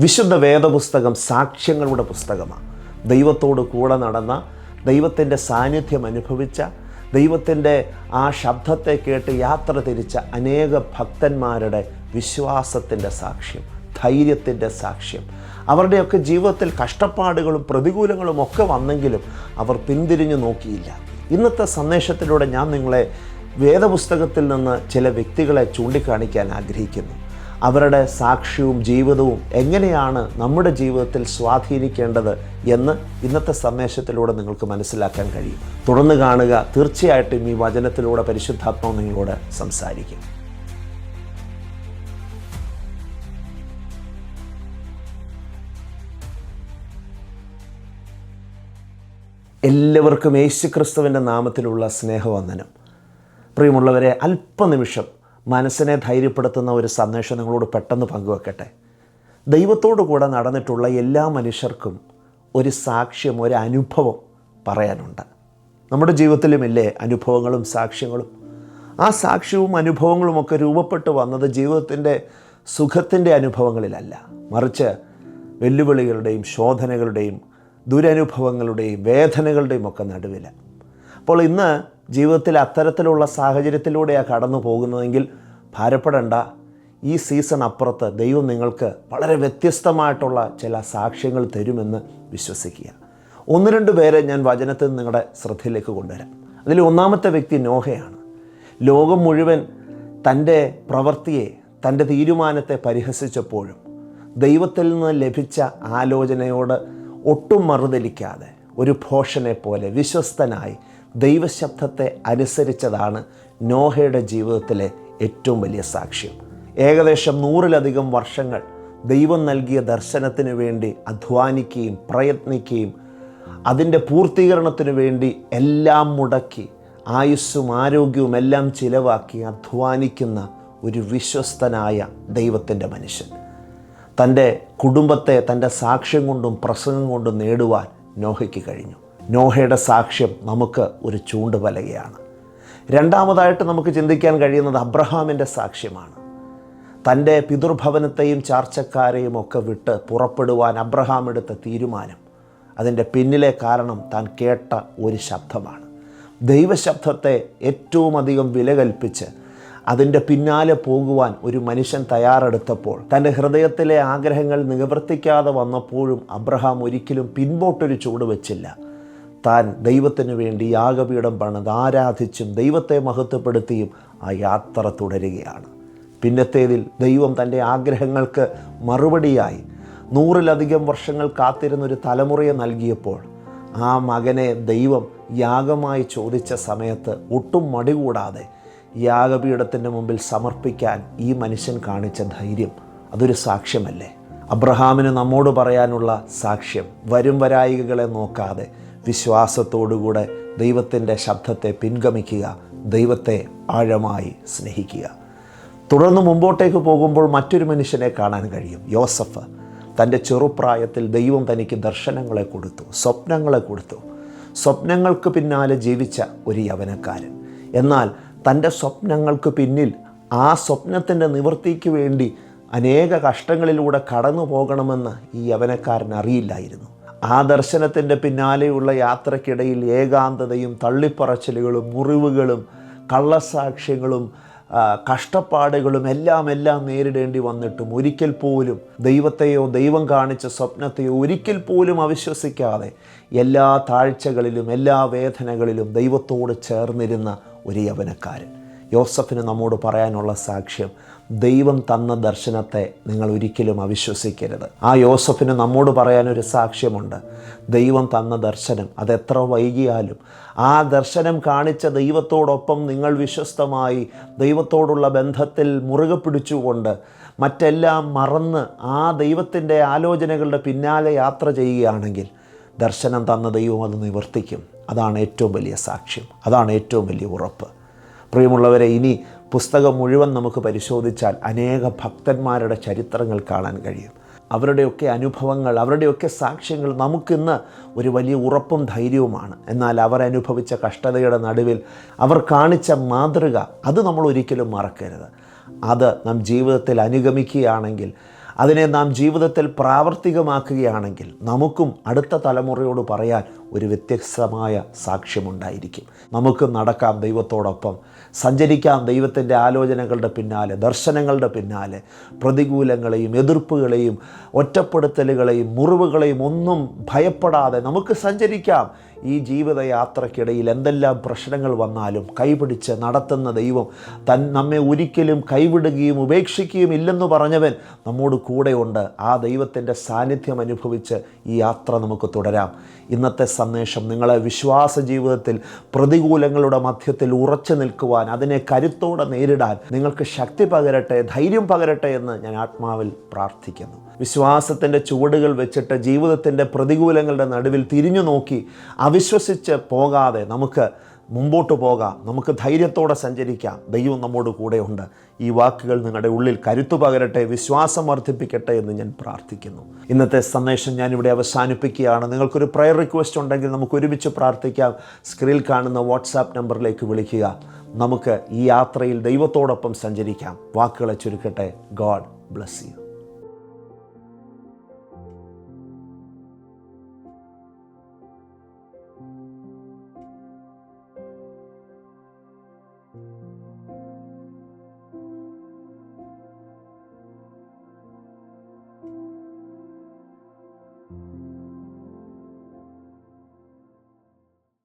വിശുദ്ധ വേദപുസ്തകം സാക്ഷ്യങ്ങളുടെ പുസ്തകമാണ്. ദൈവത്തോട് കൂടെ നടന്ന ദൈവത്തിന്റെ സാന്നിധ്യം അനുഭവിച്ച ദൈവത്തിന്റെ ആ ശബ്ദത്തെ കേട്ട് യാത്ര തിരിച്ച അനേക ഭക്തന്മാരുടെ വിശ്വാസത്തിന്റെ സാക്ഷ്യം ധൈര്യത്തിന്റെ സാക്ഷ്യം. അവരുടെയൊക്കെ ജീവിതത്തിൽ കഷ്ടപ്പാടുകളും പ്രതികൂലങ്ങളും ഒക്കെ വന്നെങ്കിലും അവർ പിന്തിരിഞ്ഞു നോക്കിയില്ല. ഇന്നത്തെ സന്ദേശത്തിലൂടെ ഞാൻ നിങ്ങളെ വേദപുസ്തകത്തിൽ നിന്ന് ചില വ്യക്തികളെ ചൂണ്ടിക്കാണിക്കാൻ ആഗ്രഹിക്കുന്നു. അവരുടെ സാക്ഷ്യവും ജീവിതവും എങ്ങനെയാണ് നമ്മുടെ ജീവിതത്തിൽ സ്വാധീനിക്കേണ്ടത് എന്ന് ഇന്നത്തെ സന്ദേശത്തിലൂടെ നിങ്ങൾക്ക് മനസ്സിലാക്കാൻ കഴിയും. തുടർന്ന് കാണുക തീർച്ചയായിട്ടും ഈ വചനത്തിലൂടെ പരിശുദ്ധാത്മാവ് നിങ്ങളോട് സംസാരിക്കും. എല്ലാവർക്കും യേശുക്രിസ്തുവിന്റെ നാമത്തിലുള്ള സ്നേഹവന്ദനം. പ്രിയമുള്ളവരെ അല്പനിമിഷം മനസ്സിനെ ധൈര്യപ്പെടുത്തുന്ന ഒരു സന്ദേശം നിങ്ങളോട് പെട്ടെന്ന് പങ്കുവെക്കട്ടെ. ദൈവത്തോടു കൂടെ നടന്നിട്ടുള്ള എല്ലാ മനുഷ്യർക്കും ഒരു സാക്ഷ്യം ഒരു അനുഭവം പറയാനുണ്ട്. നമ്മുടെ ജീവിതത്തിലുമില്ലേ അനുഭവങ്ങളും സാക്ഷ്യങ്ങളും? ആ സാക്ഷ്യവും അനുഭവങ്ങളും ഒക്കെ രൂപപ്പെട്ടു വന്നത് ജീവിതത്തിന്റെ സുഖത്തിന്റെ അനുഭവങ്ങളിലല്ല. മറിച്ച് വെല്ലുവിളികളുടെയും ശോധനകളുടെയും ദുരനുഭവങ്ങളുടെയും വേദനകളുടെയും ഒക്കെ നടുവിലാണ് അപ്പോൾ ഇന്ന് ജീവിതത്തിൽ അത്തരത്തിലുള്ള സാഹചര്യത്തിലൂടെയാണ് കടന്നു പോകുന്നതെങ്കിൽ ഭാരപ്പെടേണ്ട. ഈ സീസൺ അപ്പുറത്ത് ദൈവം നിങ്ങൾക്ക് വളരെ വ്യത്യസ്തമായിട്ടുള്ള ചില സാക്ഷ്യങ്ങൾ തരുമെന്ന് വിശ്വസിക്കുക. ഒന്ന് രണ്ട് പേരെ ഞാൻ വചനത്തിൽ നിങ്ങളുടെ ശ്രദ്ധയിലേക്ക് കൊണ്ടുവരാം. അതിൽ ഒന്നാമത്തെ വ്യക്തി നോഹയാണ്. ലോകം മുഴുവൻ തന്റെ പ്രവൃത്തിയെ തന്റെ തീരുമാനത്തെ പരിഹസിച്ചപ്പോഴും ദൈവത്തിൽ നിന്ന് ലഭിച്ച ആലോചനയോട് ഒട്ടും മറുതലിക്കാതെ ഒരു ഭോഷനെ പോലെ വിശ്വസ്തനായി ദൈവശബ്ദത്തെ അനുസരിച്ചതാണ് നോഹയുടെ ജീവിതത്തിലെ ഏറ്റവും വലിയ സാക്ഷ്യം. ഏകദേശം നൂറിലധികം വർഷങ്ങൾ ദൈവം നൽകിയ ദർശനത്തിനു വേണ്ടി അധ്വാനിക്കുകയും പ്രയത്നിക്കുകയും അതിന്റെ പൂർത്തീകരണത്തിനു വേണ്ടി എല്ലാം മുടക്കി ആയുസ്സും ആരോഗ്യവും എല്ലാം ചിലവാക്കി അധ്വാനിക്കുന്ന ഒരു വിശ്വസ്തനായ ദൈവത്തിന്റെ മനുഷ്യൻ. തന്റെ കുടുംബത്തെ തന്റെ സാക്ഷ്യം കൊണ്ടും പ്രസംഗം കൊണ്ടും നേടുവാൻ നോഹയ്ക്ക് കഴിഞ്ഞു. നോഹയുടെ സാക്ഷ്യം നമുക്ക് ഒരു ചൂണ്ടുപലകയാണ് രണ്ടാമതായിട്ട് നമുക്ക് ചിന്തിക്കാൻ കഴിയുന്നത് അബ്രഹാമിന്റെ സാക്ഷ്യമാണ്. തന്റെ പിതൃഭവനത്തെയും ചാർച്ചക്കാരെയും ഒക്കെ വിട്ട് പുറപ്പെടുവാൻ അബ്രഹാം എടുത്ത തീരുമാനം അതിന്റെ പിന്നിലെ കാരണം താൻ കേട്ട ഒരു ശബ്ദമാണ്. ദൈവശബ്ദത്തെ ഏറ്റവും അധികം വില കൽപ്പിച്ച് അതിന്റെ പിന്നാലെ പോകുവാൻ ഒരു മനുഷ്യൻ തയ്യാറെടുത്തപ്പോൾ തന്റെ ഹൃദയത്തിലെ ആഗ്രഹങ്ങൾ നിവർത്തിക്കാതെ വന്നപ്പോഴും അബ്രഹാം ഒരിക്കലും പിൻപോട്ടൊരു ചൂട് വെച്ചില്ല. താൻ ദൈവത്തിന് വേണ്ടി യാഗപീഠം പണിത് ആരാധിച്ചും ദൈവത്തെ മഹത്വപ്പെടുത്തിയും ആ യാത്ര തുടരുകയാണ്. പിന്നത്തേതിൽ ദൈവം തന്റെ ആഗ്രഹങ്ങൾക്ക് മറുപടിയായി നൂറിലധികം വർഷങ്ങൾ കാത്തിരുന്നൊരു തലമുറയെ നൽകിയപ്പോൾ ആ മകനെ ദൈവം യാഗമായി ചോദിച്ച സമയത്ത് ഒട്ടും മടികൂടാതെ യാഗപീഠത്തിന്റെ മുമ്പിൽ സമർപ്പിക്കാൻ ഈ മനുഷ്യൻ കാണിച്ച ധൈര്യം അതൊരു സാക്ഷ്യമല്ലേ? അബ്രഹാമിന് നമ്മോട് പറയാനുള്ള സാക്ഷ്യം വരും വരായികകളെ നോക്കാതെ വിശ്വാസത്തോടുകൂടെ ദൈവത്തിന്റെ ശബ്ദത്തെ പിൻഗമിക്കുക ദൈവത്തെ ആഴമായി സ്നേഹിക്കുക. തുടർന്ന് മുമ്പോട്ടേക്ക് പോകുമ്പോൾ മറ്റൊരു മനുഷ്യനെ കാണാൻ കഴിയും. യോസഫ് തന്റെ ചെറുപ്രായത്തിൽ ദൈവം തനിക്ക് ദർശനങ്ങളെ കൊടുത്തു സ്വപ്നങ്ങളെ കൊടുത്തു. സ്വപ്നങ്ങൾക്ക് പിന്നാലെ ജീവിച്ച ഒരു യവനക്കാരൻ. എന്നാൽ തന്റെ സ്വപ്നങ്ങൾക്ക് പിന്നിൽ ആ സ്വപ്നത്തിന്റെ നിവൃത്തിക്ക് വേണ്ടി അനേക കഷ്ടങ്ങളിലൂടെ കടന്നു പോകണമെന്ന് ഈ യവനക്കാരൻ അറിയില്ലായിരുന്നു. ആ ദർശനത്തിന്റെ പിന്നാലെയുള്ള യാത്രക്കിടയിൽ ഏകാന്തതയും തള്ളിപ്പറച്ചിലുകളും മുറിവുകളും കള്ളസാക്ഷ്യങ്ങളും കഷ്ടപ്പാടുകളും എല്ലാം എല്ലാം നേരിടേണ്ടി വന്നിട്ടും ഒരിക്കൽ പോലും ദൈവത്തെയോ ദൈവം കാണിച്ച സ്വപ്നത്തെയോ ഒരിക്കൽ പോലും അവിശ്വസിക്കാതെ എല്ലാ താഴ്ചകളിലും എല്ലാ വേദനകളിലും ദൈവത്തോട് ചേർന്നിരുന്ന ഒരു യവനക്കാരൻ യോസഫിന് നമ്മോട് പറയാനുള്ള സാക്ഷ്യം ദൈവം തന്ന ദർശനത്തെ നിങ്ങൾ ഒരിക്കലും അവിശ്വസിക്കരുത്. ആ യോസഫിന് നമ്മോട് പറയാനൊരു സാക്ഷ്യമുണ്ട് ദൈവം തന്ന ദർശനം. അതെത്ര വൈകിയാലും ആ ദർശനം കാണിച്ച ദൈവത്തോടൊപ്പം നിങ്ങൾ വിശ്വസ്തമായി ദൈവത്തോടുള്ള ബന്ധത്തിൽ മുറുകെ പിടിച്ചുകൊണ്ട് മറ്റെല്ലാം മറന്ന് ആ ദൈവത്തിന്റെ ആലോചനകളുടെ പിന്നാലെ യാത്ര ചെയ്യുകയാണെങ്കിൽ ദർശനം തന്ന ദൈവം അത് നിവർത്തിക്കും. അതാണ് ഏറ്റവും വലിയ സാക്ഷ്യം അതാണ് ഏറ്റവും വലിയ ഉറപ്പ്. പ്രിയമുള്ളവരെ ഇനി പുസ്തകം മുഴുവൻ നമുക്ക് പരിശോധിച്ചാൽ അനേക ഭക്തന്മാരുടെ ചരിത്രങ്ങൾ കാണാൻ കഴിയും. അവരുടെയൊക്കെ അനുഭവങ്ങൾ അവരുടെയൊക്കെ സാക്ഷ്യങ്ങൾ നമുക്കിന്ന് ഒരു വലിയ ഉറപ്പും ധൈര്യവുമാണ്. എന്നാൽ അവർ അനുഭവിച്ച കഷ്ടതയുടെ നടുവിൽ അവർ കാണിച്ച മാതൃക അത് നമ്മൾ ഒരിക്കലും മറക്കരുത്. അത് നാം ജീവിതത്തിൽ അനുഗമിക്കുകയാണെങ്കിൽ അതിനെ നാം ജീവിതത്തിൽ പ്രാവർത്തികമാക്കുകയാണെങ്കിൽ നമുക്കും അടുത്ത തലമുറയോട് പറയാൻ ഒരു വ്യത്യസ്തമായ സാക്ഷ്യമുണ്ടായിരിക്കും. നമുക്ക് നടക്കാം ദൈവത്തോടൊപ്പം. സഞ്ചരിക്കാം ദൈവത്തിന്റെ ആലോചനകളുടെ പിന്നാലെ ദർശനങ്ങളുടെ പിന്നാലെ. പ്രതികൂലങ്ങളെയും എതിർപ്പുകളെയും ഒറ്റപ്പെടുത്തലുകളെയും മുറിവുകളെയും ഒന്നും ഭയപ്പെടാതെ നമുക്ക് സഞ്ചരിക്കാം. ഈ ജീവിതയാത്രക്കിടയിൽ എന്തെല്ലാം പ്രശ്നങ്ങൾ വന്നാലും കൈപിടിച്ച് നടത്തുന്ന ദൈവം തൻ നമ്മെ ഒരിക്കലും കൈവിടുകയും ഉപേക്ഷിക്കുകയും ഇല്ലെന്ന് പറഞ്ഞവൻ നമ്മോട് കൂടെയുണ്ട്. ആ ദൈവത്തിന്റെ സാന്നിധ്യം അനുഭവിച്ച് ഈ യാത്ര നമുക്ക് തുടരാം. ഇന്നത്തെ സന്ദേശം നിങ്ങളെ വിശ്വാസ ജീവിതത്തിൽ പ്രതികൂലങ്ങളുടെ മധ്യത്തിൽ ഉറച്ചു നിൽക്കുവാൻ അതിനെ കരുത്തോടെ നേരിടാൻ നിങ്ങൾക്ക് ശക്തി പകരട്ടെ ധൈര്യം പകരട്ടെ എന്ന് ഞാൻ ആത്മാവിൽ പ്രാർത്ഥിക്കുന്നു. വിശ്വാസത്തിന്റെ ചുവടുകൾ വെച്ചിട്ട് ജീവിതത്തിന്റെ പ്രതികൂലങ്ങളുടെ നടുവിൽ തിരിഞ്ഞു നോക്കി അവിശ്വസിച്ച് പോകാതെ നമുക്ക് മുമ്പോട്ട് പോകാം നമുക്ക് ധൈര്യത്തോടെ സഞ്ചരിക്കാം. ദൈവം നമ്മോട് കൂടെയുണ്ട്. ഈ വാക്കുകൾ നിങ്ങളുടെ ഉള്ളിൽ കരുത്തു പകരട്ടെ വിശ്വാസം വർദ്ധിപ്പിക്കട്ടെ എന്ന് ഞാൻ പ്രാർത്ഥിക്കുന്നു. ഇന്നത്തെ സന്ദേശം ഞാനിവിടെ അവസാനിപ്പിക്കുകയാണ്. നിങ്ങൾക്കൊരു പ്രയർ റിക്വസ്റ്റ് ഉണ്ടെങ്കിൽ നമുക്ക് ഒരുമിച്ച് പ്രാർത്ഥിക്കാം. സ്ക്രീനിൽ കാണുന്ന വാട്സാപ്പ് നമ്പറിലേക്ക് വിളിക്കുക. നമുക്ക് ഈ യാത്രയിൽ ദൈവത്തോടൊപ്പം സഞ്ചരിക്കാം. വാക്കുകളെ ചുരുക്കട്ടെ. God bless you